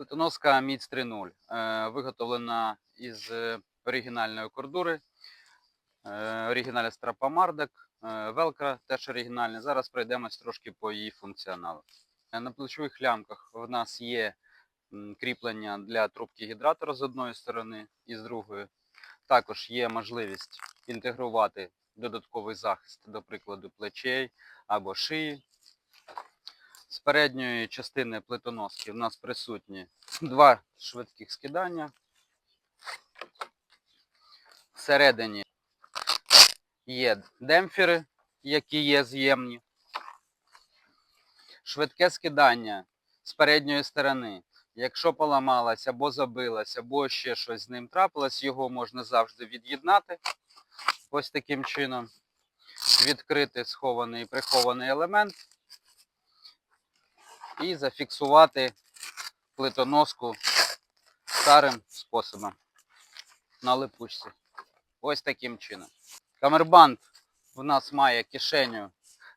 Плитоноска Міц 3.0 е, виготовлена із оригінальної кордури, е, оригінальна стропа Мардек, е, велкро теж оригінальний. Зараз пройдемось трошки по її функціоналу. На плечових лямках в нас є кріплення для трубки гідратора з одної сторони і з другої. Також є можливість інтегрувати додатковий захист, до прикладу, плечей або шиї. З передньої частини плитоноски в нас присутні два швидких скидання. Всередині є демпфери, які є з'ємні. Швидке скидання з передньої сторони. Якщо поламалась або забилась, або ще щось з ним трапилось, його можна завжди від'єднати. Ось таким чином. Відкрити схований і прихований елемент і зафіксувати плитоноску старим способом на липучці. Ось таким чином. Камербанд в нас має кишеню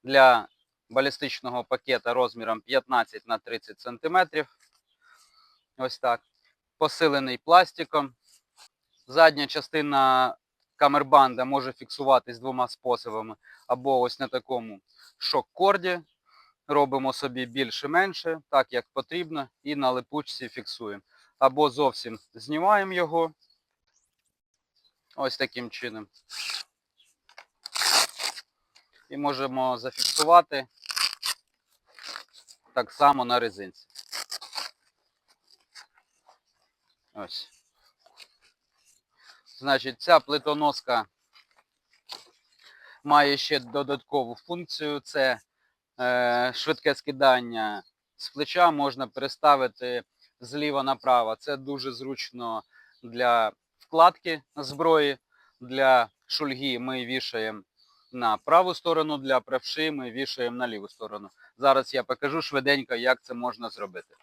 для балістичного пакета розміром 15 на 30 см. Ось так. Посилений пластиком. Задня частина камербанда може фіксуватись двома способами. Або ось на такому шок-корді. Робимо собі більше-менше, так як потрібно, і на липучці фіксуємо. Або зовсім знімаємо його. Ось таким чином. І можемо зафіксувати так само на резинці. Ось. Значить, ця плитоноска має ще додаткову функцію. Це швидке скидання з плеча можна переставити зліва направо. Це дуже зручно для вкладки зброї. Для шульги ми вішаємо на праву сторону, для правши ми вішаємо на ліву сторону. Зараз я покажу швиденько, як це можна зробити.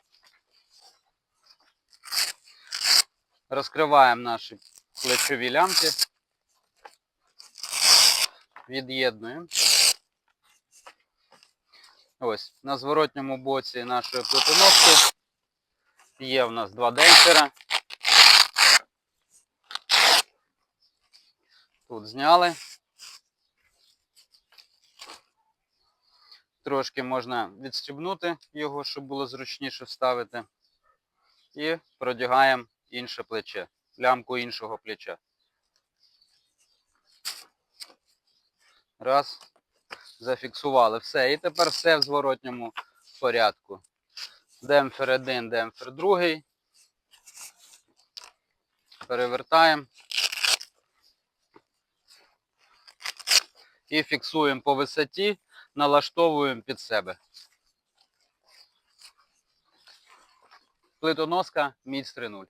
Розкриваємо наші плечові лямки. Від'єднуємо. Ось, на зворотньому боці нашої плитоноски є в нас два демпфера. Тут зняли. Трошки можна відстібнути його, щоб було зручніше вставити. І продягаємо інше плече, лямку іншого плеча. Раз. Зафіксували. Все. І тепер все в зворотньому порядку. Демпфер один, демпфер другий. Перевертаємо. І фіксуємо по висоті, налаштовуємо під себе. Плитоноска Міць 3.0.